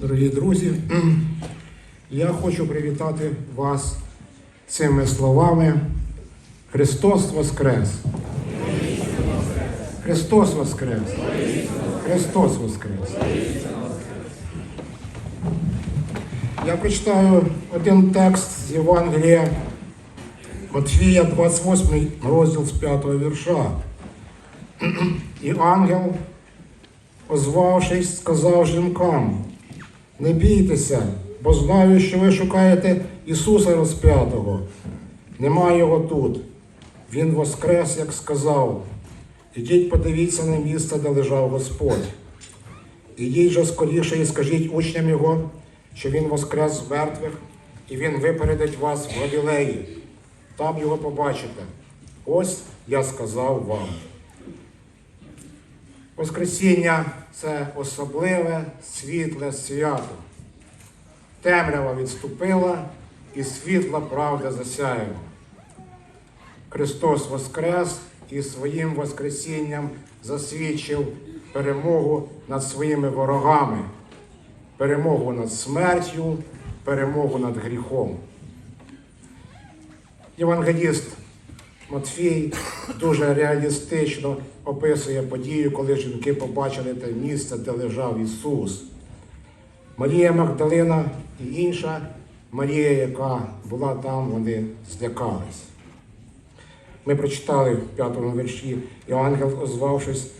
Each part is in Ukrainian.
Дорогі друзі, я хочу привітати вас цими словами. Христос Воскрес! Христос Воскрес! Христос Воскрес! Я прочитаю один текст з Євангелія Матфія, 28 розділ з 5 вірша. І ангел, озвавшись, сказав жінкам, не бійтеся, бо знаю, що ви шукаєте Ісуса розп'ятого. Нема його тут. Він воскрес, як сказав. Ідіть, подивіться на місце, де лежав Господь. Ідіть же скоріше і скажіть учням його, що він воскрес з мертвих, і він випередить вас в Галілеї. Там його побачите. Ось я сказав вам. Воскресіння це особливе світле свято. Темрява відступила і світла правда засяяла. Христос Воскрес і своїм Воскресінням засвідчив перемогу над своїми ворогами, перемогу над смертю, перемогу над гріхом. Євангеліст Матфій дуже реалістично описує подію, коли жінки побачили те місце, де лежав Ісус. Марія Магдалина і інша Марія, яка була там, вони злякались. Ми прочитали в п'ятому вірші, і ангел, озвавшись,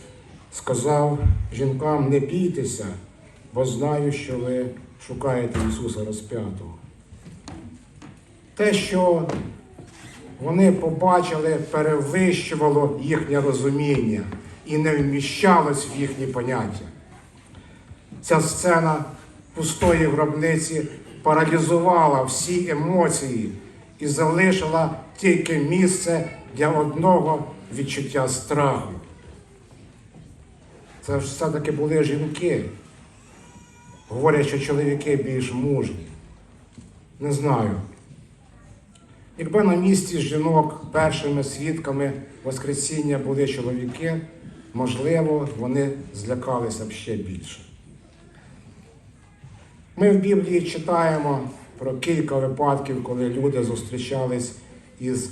сказав жінкам, не бійтеся, бо знаю, що ви шукаєте Ісуса розп'ятого. Те, що вони побачили, перевищувало їхнє розуміння і не вміщалось в їхні поняття. Ця сцена пустої гробниці паралізувала всі емоції і залишила тільки місце для одного відчуття страху. Це ж все-таки були жінки. Говорять, що чоловіки більш мужні. Не знаю. Якби на місці жінок першими свідками Воскресіння були чоловіки, можливо, вони злякалися б ще більше. Ми в Біблії читаємо про кілька випадків, коли люди зустрічались із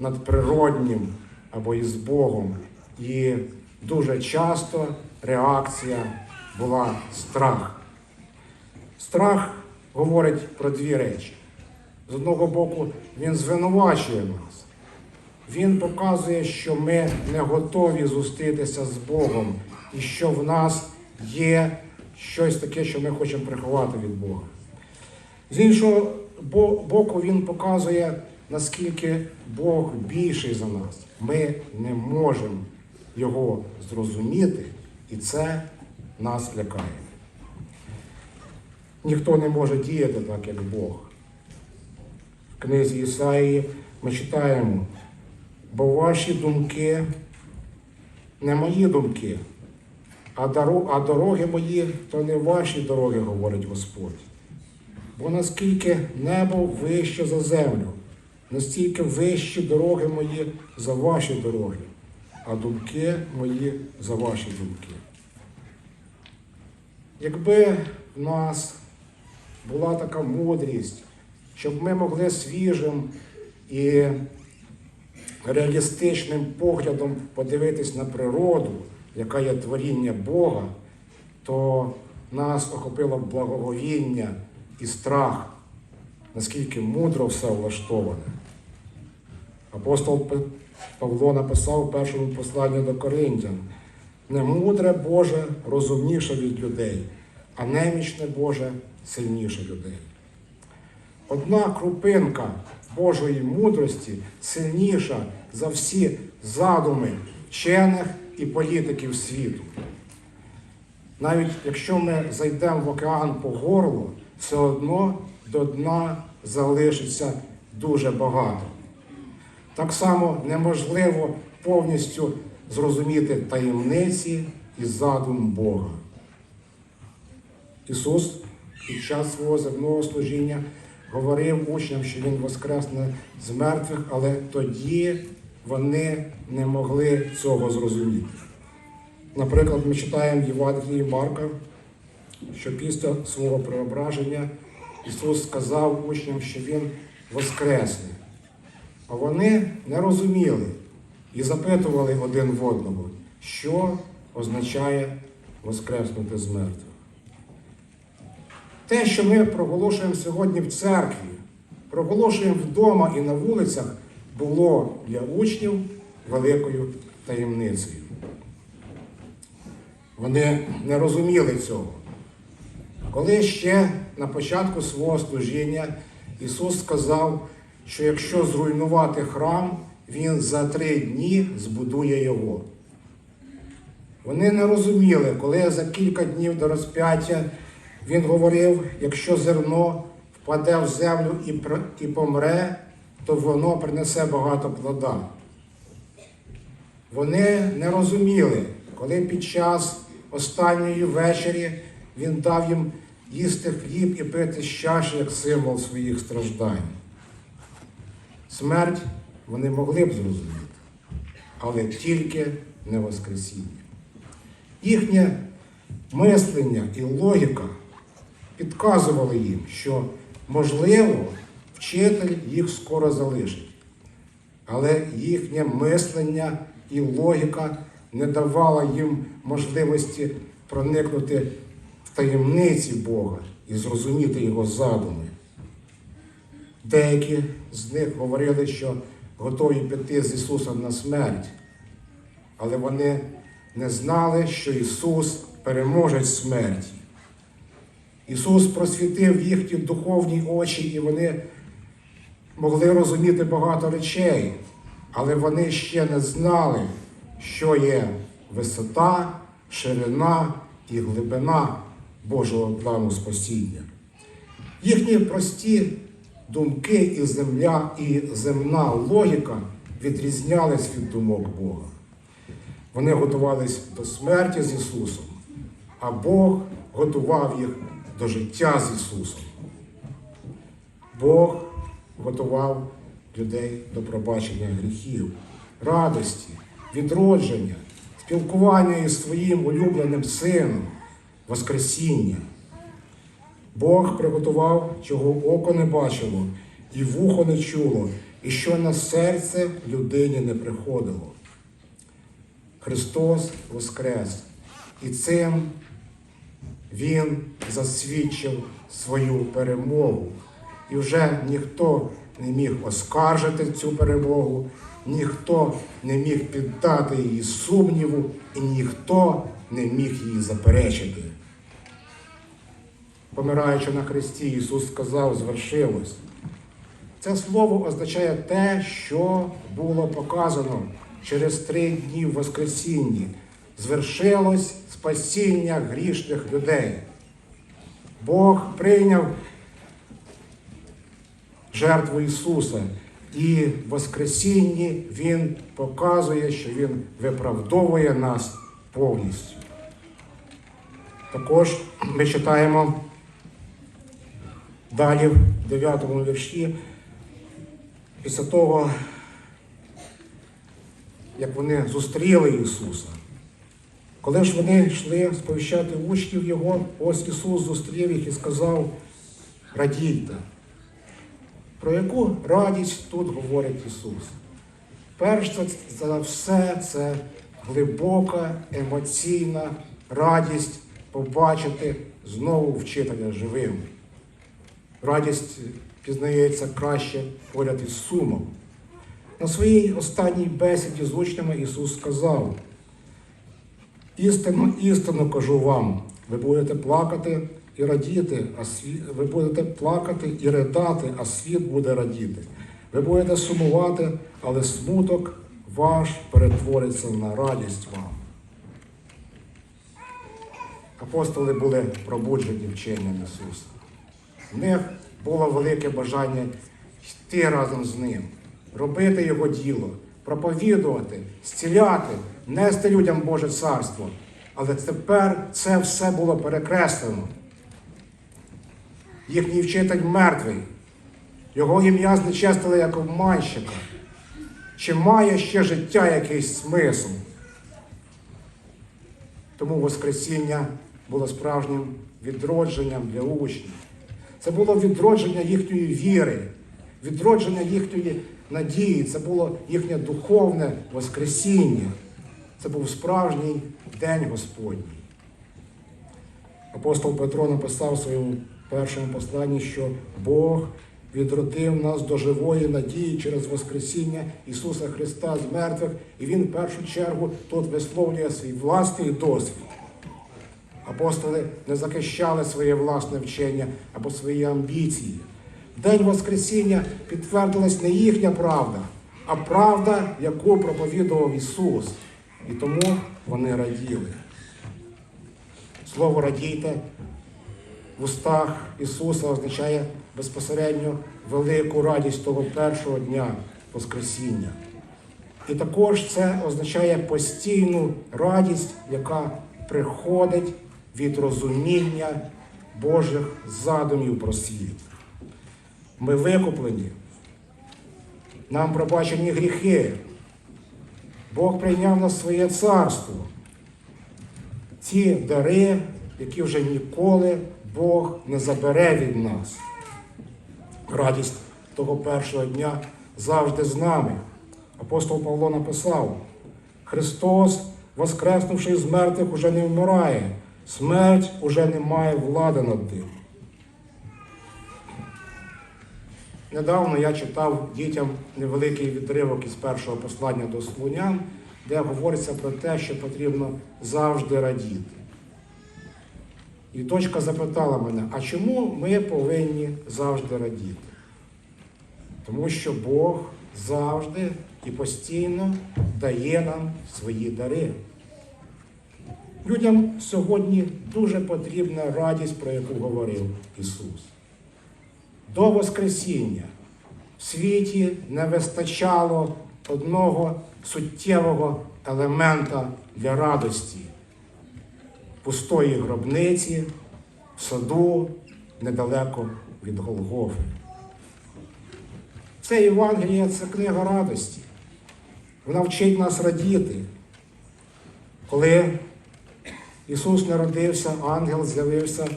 надприроднім або із Богом. І дуже часто реакція була страх. Страх говорить про дві речі. З одного боку, він звинувачує нас. Він показує, що ми не готові зустрітися з Богом і що в нас є щось таке, що ми хочемо приховати від Бога. З іншого боку, він показує, наскільки Бог більший за нас. Ми не можемо його зрозуміти, і це нас лякає. Ніхто не може діяти так, як Бог. Книзі Ісаїї ми читаємо, бо ваші думки не мої думки, а дороги мої то не ваші дороги, говорить Господь. Бо наскільки небо вище за землю, настільки вищі дороги мої за ваші дороги, а думки мої за ваші думки. Якби в нас була така мудрість, щоб ми могли свіжим і реалістичним поглядом подивитись на природу, яка є творіння Бога, то нас охопило благоговіння і страх, наскільки мудро все влаштоване. Апостол Павло написав в першому посланні до Коринтян: не мудре Боже розумніше від людей, а немічне Боже сильніше людей. Одна крупинка Божої мудрості сильніша за всі задуми вчених і політиків світу. Навіть якщо ми зайдемо в океан по горло, все одно до дна залишиться дуже багато. Так само неможливо повністю зрозуміти таємниці і задум Бога. Ісус під час свого земного служіння говорив учням, що Він воскресне з мертвих, але тоді вони не могли цього зрозуміти. Наприклад, ми читаємо Євангелії Марка, що після свого преображення Ісус сказав учням, що Він воскресне. А вони не розуміли і запитували один в одного, що означає воскреснути з мертвих. Те, що ми проголошуємо сьогодні в церкві, проголошуємо вдома і на вулицях, було для учнів великою таємницею. Вони не розуміли цього. Коли ще на початку свого служіння Ісус сказав, що якщо зруйнувати храм, Він за три дні збудує його. Вони не розуміли, коли за кілька днів до розп'яття Він говорив, якщо зерно впаде в землю і, помре, то воно принесе багато плода. Вони не розуміли, коли під час останньої вечері він дав їм їсти хліб і пити з чаші як символ своїх страждань. Смерть вони могли б зрозуміти, але тільки не Воскресіння. Їхнє мислення і логіка підказували їм, що, можливо, вчитель їх скоро залишить. Але їхнє мислення і логіка не давала їм можливості проникнути в таємниці Бога і зрозуміти Його задуми. Деякі з них говорили, що готові піти з Ісусом на смерть, але вони не знали, що Ісус переможе смерті. Ісус просвітив їхні духовні очі, і вони могли розуміти багато речей, але вони ще не знали, що є висота, ширина і глибина Божого плану спасіння. Їхні прості думки і земля, і земна логіка відрізнялись від думок Бога. Вони готувались до смерті з Ісусом, а Бог готував їх до життя з Ісусом. Бог готував людей до пробачення гріхів, радості, відродження, спілкування із своїм улюбленим сином, Воскресіння. Бог приготував, чого око не бачило, і вухо не чуло, і що на серце людині не приходило. Христос Воскрес, і цим Він засвідчив свою перемогу. І вже ніхто не міг оскаржити цю перемогу, ніхто не міг піддати її сумніву, і ніхто не міг її заперечити. Помираючи на хресті, Ісус сказав, звершилось. Це слово означає те, що було показано через три дні в Воскресінні. Звершилось спасіння грішних людей. Бог прийняв жертву Ісуса. І в Воскресінні Він показує, що Він виправдовує нас повністю. Також ми читаємо далі в 9 вірші, після того, як вони зустріли Ісуса. Коли ж вони йшли сповіщати учнів Його, ось Ісус зустрів їх і сказав, радійте. Про яку радість тут говорить Ісус? Перш за все, це глибока емоційна радість побачити знову вчителя живим. Радість пізнається краще поряд із сумом. На своїй останній бесіді з учнями Ісус сказав: істину, істину кажу вам, ви будете плакати і радіти, а світ, ви будете плакати і ридати, а світ буде радіти. Ви будете сумувати, але смуток ваш перетвориться на радість вам. Апостоли були пробуджені вченням Ісуса. В них було велике бажання йти разом з ним, робити Його діло, проповідувати, зціляти, нести людям Боже царство. Але тепер це все було перекреслено. Їхній вчитель мертвий. Його ім'я знечестили як обманщика. Чи має ще життя якийсь смисл? Тому Воскресіння було справжнім відродженням для учнів. Це було відродження їхньої віри, відродження їхньої надії, це було їхнє духовне Воскресіння. Це був справжній день Господній. Апостол Петро написав в своєму першому посланні, що Бог відродив нас до живої надії через Воскресіння Ісуса Христа з мертвих, і Він в першу чергу тут висловлює свій власний досвід. Апостоли не захищали своє власне вчення або свої амбіції. В День Воскресіння підтвердилась не їхня правда, а правда, яку проповідував Ісус. І тому вони раділи. Слово радійте в устах Ісуса означає безпосередньо велику радість того першого дня Воскресіння. І також це означає постійну радість, яка приходить від розуміння Божих задумів про світ. Ми викуплені, нам пробачені гріхи. Бог прийняв нас в своє царство. Ці дари, які вже ніколи Бог не забере від нас. Радість того першого дня завжди з нами. Апостол Павло написав: Христос, воскреснувши з мертвих, уже не вмирає, смерть уже не має влади над тим. Недавно я читав дітям невеликий відривок із першого послання до Слунян, де говориться про те, що потрібно завжди радіти. І дочка запитала мене, а чому ми повинні завжди радіти? Тому що Бог завжди і постійно дає нам свої дари. Людям сьогодні дуже потрібна радість, про яку говорив Ісус. До Воскресіння в світі не вистачало одного суттєвого елемента для радості пустої гробниці в саду недалеко від Голгофи. Це Євангеліє це книга радості. Вона вчить нас радіти. Коли Ісус народився, ангел з'явився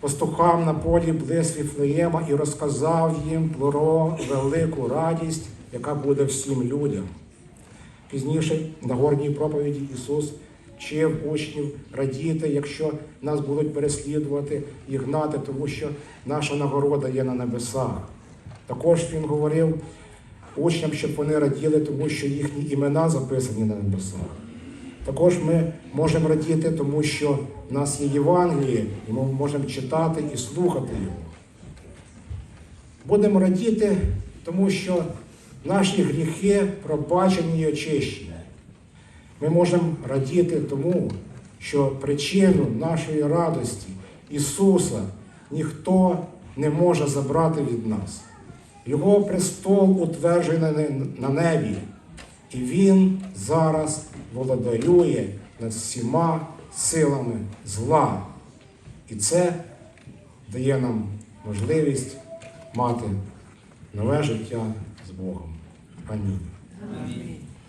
пастухам на полі близ Віфлеєма і розказав їм про велику радість, яка буде всім людям. Пізніше на горній проповіді Ісус вчив учнів радіти, якщо нас будуть переслідувати і гнати, тому що наша нагорода є на небесах. Також Він говорив учням, щоб вони раділи, тому що їхні імена записані на небесах. Також ми можемо радіти, тому що в нас є Євангеліє, і ми можемо читати і слухати його. Будемо радіти, тому що наші гріхи пробачені і очищені. Ми можемо радіти тому, що причину нашої радості Ісуса ніхто не може забрати від нас. Його престол утверджений на небі, і Він зараз володарює над всіма силами зла. І це дає нам можливість мати нове життя з Богом. Амінь.